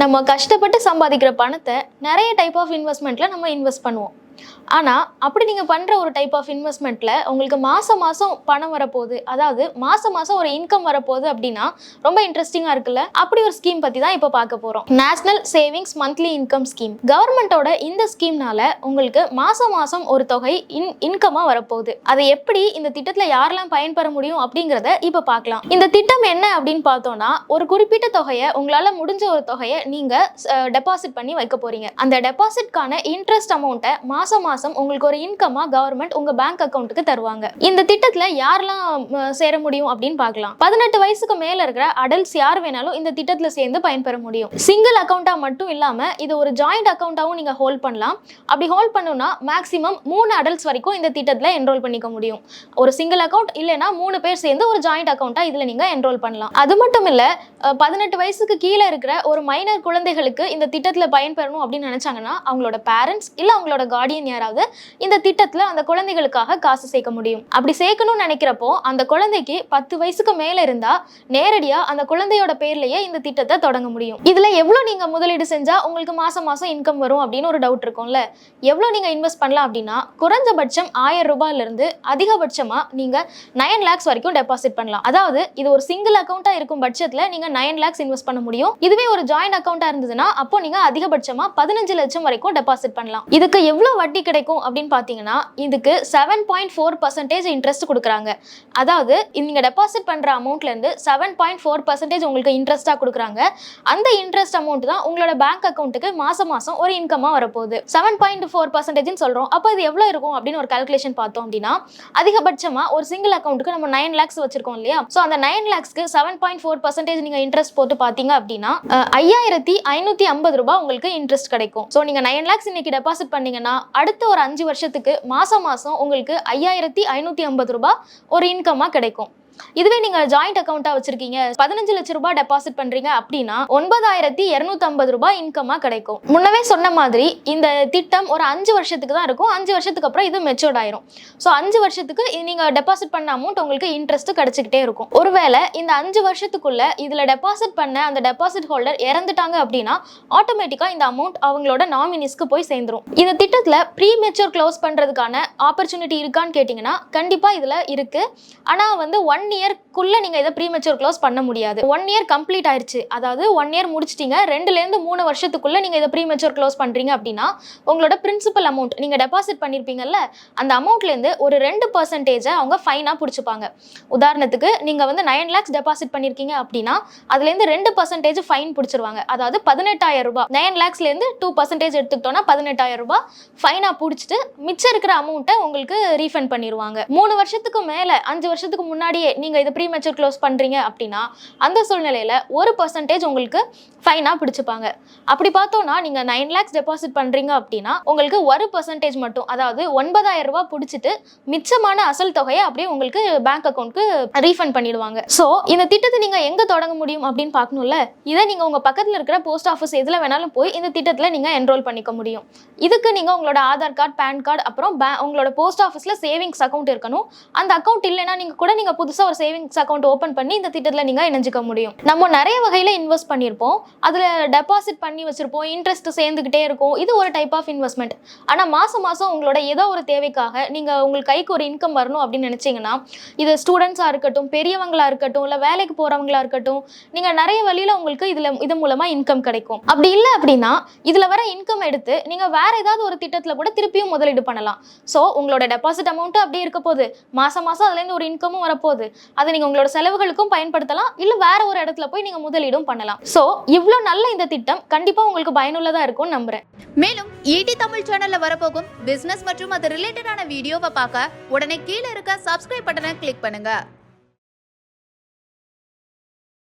நம்ம கஷ்டப்பட்டு சம்பாதிக்கிற பணத்தை நிறைய டைப் ஆஃப் இன்வெஸ்ட்மெண்ட்டில் நம்ம இன்வெஸ்ட் பண்ணுவோம். ஆனால் அப்படி நீங்கள் பண்ணுற ஒரு டைப் ஆஃப் இன்வெஸ்ட்மெண்ட்டில் உங்களுக்கு மாதம் மாதம் பணம் வரப்போகுது. அதாவது மாதம் மாதம் ஒரு இன்கம் வரப்போகுது அப்படின்னா ரொம்ப இன்ட்ரெஸ்டிங்காக இருக்குல்ல? அப்படி ஒரு ஸ்கீம் பற்றி தான் இப்போ பார்க்க போகிறோம் national savings monthly income scheme கவர்மெண்ட்டோட இந்த ஸ்கீம்னால உங்களுக்கு மாதம் மாதம் ஒரு தொகை இன் இன்கமாக வரப்போகுது. அதை எப்படி இந்த திட்டத்தில் யாரெல்லாம் பயன்பெற முடியும் அப்படிங்கிறத இப்போ பார்க்கலாம். இந்த திட்டம் என்ன அப்படின்னு பார்த்தோம்னா ஒரு குறிப்பிட்ட தொகையை உங்களால் முடிஞ்ச ஒரு தொகையை நீங்கள் டெபாசிட் பண்ணி வைக்க போகிறீங்க அந்த டெபாசிட்கான இன்ட்ரெஸ்ட் அமௌண்ட்டை மாதம் மாசம் மாசம் உங்களுக்கு ஒரு இன்கமா கவர்மெண்ட் உங்க பேங்க் அக்கௌண்ட்டுக்கு தருவாங்க. இந்த திட்டத்துல யாரெல்லாம் சேர முடியும் அப்படின்னு பார்க்கலாம். பதினெட்டு வயசுக்கு மேல இருக்கிற அடல்ட்ஸ் யார் வேணாலும் இந்த திட்டத்துல சேர்ந்து பயன்பெற முடியும். சிங்கிள் அக்கௌண்ட்டாக மட்டும் இல்லாம இது ஒரு ஜாயிண்ட் அக்கௌண்ட்டாகவும் நீங்க ஹோல்ட் பண்ணலாம். அப்படி ஹோல்ட் பண்ணுன்னா மேக்ஸிமம் மூணு அடல்ட்ஸ் வரைக்கும் இந்த திட்டத்துல என்ரோல் பண்ணிக்க முடியும். ஒரு சிங்கிள் அக்கௌண்ட் இல்லைன்னா மூணு பேர் சேர்ந்து ஒரு ஜாயிண்ட் அக்கௌண்ட்டா இதுல நீங்க என்ரோல் பண்ணலாம். அது மட்டும் இல்ல பதினெட்டு வயசுக்கு கீழே இருக்கிற ஒரு மைனர் குழந்தைகளுக்கு இந்த திட்டத்துல பயன்பெறணும் அப்படின்னு நினைச்சாங்கன்னா அவங்களோட பேரண்ட்ஸ் இல்ல அவங்களோட கார்டியன் யாராவது இந்த திட்டத்தில் அந்த குழந்தைகளுக்காக காசு சேர்க்க முடியும். அப்படி சேர்க்கணும்னு நினைக்கிறப்போ அந்த குழந்தைக்கு பத்து வயசுக்கு மேலே இருந்தா நேரடியாக அந்த குழந்தையோட பேர்லயே இந்த திட்டத்தை தொடங்க முடியும். இதில் எவ்வளோ நீங்க முதலீடு செஞ்சா உங்களுக்கு மாசம் மாசம் இன்கம் வரும் அப்படின்னு ஒரு டவுட் இருக்கும்ல. எவ்வளோ நீங்க இன்வெஸ்ட் பண்ணலாம் அப்படின்னா குறைஞ்சபட்சம் ஆயிரம் ரூபாயிலிருந்து அதிகபட்சமாக நீங்கள் நீங்க நைன் லேக்ஸ் வரைக்கும் டெபாசிட் பண்ணலாம். அதாவது இது ஒரு சிங்கிள் அக்கௌண்ட்டாக இருக்கும் பட்சத்தில் நீங்க நைன் லேக்ஸ் இன்வெஸ்ட் பண்ண முடியும். இதுவே ஒரு ஜாயிண்ட் அக்கௌண்ட்டாக இருந்ததுன்னா அப்போ நீங்க அதிகபட்சமாக பதினஞ்சு லட்சம் வரைக்கும் டெபாசிட் பண்ணலாம். இதுக்கு எவ்வளோ வட்டி கிடைக்கும் அப்படின்னு பார்த்தீங்கன்னா இதுக்கு seven point four percentage interest கொடுக்குறாங்க. அதாவது நீங்கள் டெபாசிட் பண்ணுற அமௌண்ட்லேருந்து செவன் பாயிண்ட் ஃபோர் பர்சன்டேஜ் உங்களுக்கு இன்ட்ரெஸ்ட்டாக கொடுக்குறாங்க. அந்த இன்ட்ரெஸ்ட் அமௌண்ட் தான் உங்களோட பேங்க் அக்கௌண்ட்டுக்கு மாதம் மாதம் ஒரு இன்கமாக வரப்போகுது. செவன் பாயிண்ட் ஃபோர் பர்சன்டேஜ்னு சொல்கிறோம் அப்போ இது எவ்வளோ இருக்கும் அப்படின்னு ஒரு கால்குலேஷன் பார்த்தோம் அப்படின்னா அதிகபட்சமாக ஒரு சிங்கிள் அக்கௌண்ட்டுக்கு நம்ம நைன் லேக்ஸ் வச்சிருக்கோம் இல்லையா? ஸோ அந்த நைன் லேக்ஸ்க்கு செவன் பாயிண்ட் ஃபோர் பர்சன்டேஜ் நீங்கள் இன்ட்ரெஸ்ட் போட்டு பார்த்தீங்க அப்படின்னா ஐயாயிரத்தி ஐநூற்றி ஐம்பது ரூபாய் உங்களுக்கு இன்ட்ரெஸ்ட் கிடைக்கும். ஸோ நீங்கள் நைன் லேக்ஸ் இன்னைக்கு டெபாசிட் பண்ணீங்கன்னா அடுத்த ஒரு அஞ்சு வருஷத்துக்கு மாசம் மாசம் உங்களுக்கு ஐயாயிரத்தி ஐநூத்தி ஐம்பது ரூபாய் ஒரு இன்கமாக கிடைக்கும். இதுவே நீங்க ஜாயிண்ட் அக்கௌண்ட்டா வச்சிருக்கீங்க. பதினஞ்சு லட்சம் ரூபாய் டெபாசிட் பண்றீங்க அப்படின்னா ஒன்பதாயிரத்தி இருநூத்தி ஐம்பது ரூபாய் இன்கமா கிடைக்கும். முன்னவே சொன்ன மாதிரி இந்த திட்டம் ஒரு அஞ்சு வருஷத்துக்கு தான் இருக்கும். அஞ்சு வருஷத்துக்கு அப்புறம் இது மெச்சூர்ட் ஆயிரும். ஸோ அஞ்சு வருஷத்துக்கு இது நீங்க டெபாசிட் பண்ண அமௌண்ட் உங்களுக்கு இன்ட்ரெஸ்ட் கிடைச்சிக்கிட்டே இருக்கும். ஒருவேளை இந்த அஞ்சு வருஷத்துக்குள்ள இதுல டெபாசிட் பண்ண அந்த டெபாசிட் ஹோல்டர் இறந்துட்டாங்க அப்படின்னா ஆட்டோமேட்டிக்கா இந்த அமௌண்ட் அவங்களோட நாமினிஸ்க்கு போய் சேர்ந்துரும். இந்த திட்டத்துல ப்ரீ மெச்சூர் க்ளோஸ் பண்றதுக்கான ஆப்பர்ச்சுனிட்டி இருக்கான்னு கேட்டிங்கன்னா கண்டிப்பா இதுல இருக்கு. ஆனா வந்து ஒன் இயர்க்குள்ளே நீங்கள் இதை ப்ரீமெச்சூர் க்ளோஸ் பண்ண முடியாது. ஒன் இயர் கம்ப்ளீட் ஆயிடுச்சு அதாவது ஒன் இயர் முடிச்சிட்டிங்க. ரெண்டுலேருந்து மூணு வருஷத்துக்குள்ளே நீங்கள் இதை ப்ரீமெச்சூர் க்ளோஸ் பண்ணுறீங்க அப்படின்னா உங்களோட பிரின்சிபல் அமௌண்ட் நீங்கள் டெபாசிட் பண்ணியிருப்பீங்கல்ல அந்த அமௌண்ட்லேருந்து ஒரு ரெண்டு பர்சன்டேஜை அவங்க ஃபைனாக பிடிச்சிப்பாங்க. உதாரணத்துக்கு நீங்கள் வந்து நைன் லேக்ஸ் டெபாசிட் பண்ணியிருக்கீங்க அப்படின்னா அதுலேருந்து ரெண்டு பர்சன்டேஜ் ஃபைன் பிடிச்சிருவாங்க. அதாவது பதினெட்டாயிரம் ரூபாய். நைன் லேக்ஸ்லேருந்து டூ பர்சன்டேஜ் எடுத்துக்கிட்டோன்னா பதினெட்டாயிரம் ரூபாய். ஃபைனாக பிடிச்சிட்டு மிச்சம் இருக்கிற அமௌண்ட்டை உங்களுக்கு ரீஃபண்ட் பண்ணிடுவாங்க மூணு வருஷத்துக்கு மேலே அஞ்சு வருஷத்துக்கு முன்னாடியே நீங்கள் இதை ப்ரீ மெச்சூர் க்ளோஸ் பண்ணுறீங்க அப்படின்னா அந்த சூழ்நிலையில் ஒரு பர்சன்டேஜ் உங்களுக்கு ஃபைனாக பிடிச்சிப்பாங்க. அப்படி பார்த்தோன்னா நீங்கள் நைன் லேக்ஸ் டெபாசிட் பண்ணுறீங்க அப்படின்னா உங்களுக்கு ஒரு பர்சன்டேஜ் மட்டும் அதாவது ஒன்பதாயிரம் ரூபாய் பிடிச்சிட்டு மிச்சமான அசல் தொகையை அப்படியே உங்களுக்கு பேங்க் அக்கௌண்ட்க்கு ரீஃபண்ட் பண்ணிடுவாங்க. ஸோ இந்த திட்டத்தை நீங்கள் எங்கே தொடங்க முடியும் அப்படின்னு பார்க்கணும்ல? இதை நீங்கள் உங்கள் பக்கத்தில் இருக்கிற போஸ்ட் ஆஃபீஸ் எதில் வேணாலும் போய் இந்த திட்டத்தில் நீங்கள் என்ரோல் பண்ணிக்க முடியும். இதுக்கு நீங்கள் உங்களோட ஆதார் கார்டு பேன் கார்டு அப்புறம் பே- உங்களோட போஸ்ட் ஆஃபீஸில் சேவிங்ஸ் அக்கௌண்ட் இருக்கணும். அந்த அக்கௌண்ட் இல்லைன்னா நீங்கள் கூட நீங்கள் புதுசாக புதுசாக ஒரு சேவிங்ஸ் அக்கௌண்ட் ஓப்பன் பண்ணி இந்த திட்டத்தில் நீங்கள் இணைஞ்சிக்க முடியும். நம்ம நிறைய வகையில் இன்வெஸ்ட் பண்ணியிருப்போம். அதில் டெபாசிட் பண்ணி வச்சுருப்போம். இன்ட்ரெஸ்ட் சேர்ந்துக்கிட்டே இருக்கும். இது ஒரு டைப் ஆஃப் இன்வெஸ்ட்மெண்ட் ஆனால் மாதம் மாதம் உங்களோட ஏதோ ஒரு தேவைக்காக நீங்கள் உங்களுக்கு கைக்கு ஒரு இன்கம் வரணும் அப்படின்னு நினச்சிங்கன்னா இது ஸ்டூடெண்ட்ஸாக இருக்கட்டும் பெரியவங்களாக இருக்கட்டும் இல்லை வேலைக்கு போகிறவங்களாக இருக்கட்டும் நீங்கள் நிறைய வழியில் உங்களுக்கு இதில் இது மூலமாக இன்கம் கிடைக்கும். அப்படி இல்லை அப்படின்னா இதில் வர இன்கம் எடுத்து நீங்கள் வேறு ஏதாவது ஒரு திட்டத்தில் கூட திருப்பியும் முதலீடு பண்ணலாம். ஸோ உங்களோட டெபாசிட் அமௌண்ட்டும் அப்படியே இருக்க போகுது. மாதம் மாதம் அதுலேருந்து ஒரு இன்கமும் வரப்போகுது. அதை நீங்க உங்களோட செலவுகளுக்கும் பயன்படுத்தலாம் இல்ல வேற ஒரு இடத்துல போய் நீங்க முதலீடும் பண்ணலாம். ஸோ இவ்வளோ நல்ல இந்த திட்டம் கண்டிப்பா உங்களுக்கு பயனுள்ளதா இருக்கும்னு நம்புறேன். மேலும் ஈடி தமிழ் சேனல்ல வரப்போகும் பிசினஸ் மற்றும் அது ரிலேட்டடான வீடியோவை பார்க்க உடனே கீழே இருக்க சப்ஸ்கிரைப் பட்டனை கிளிக் பண்ணுங்க.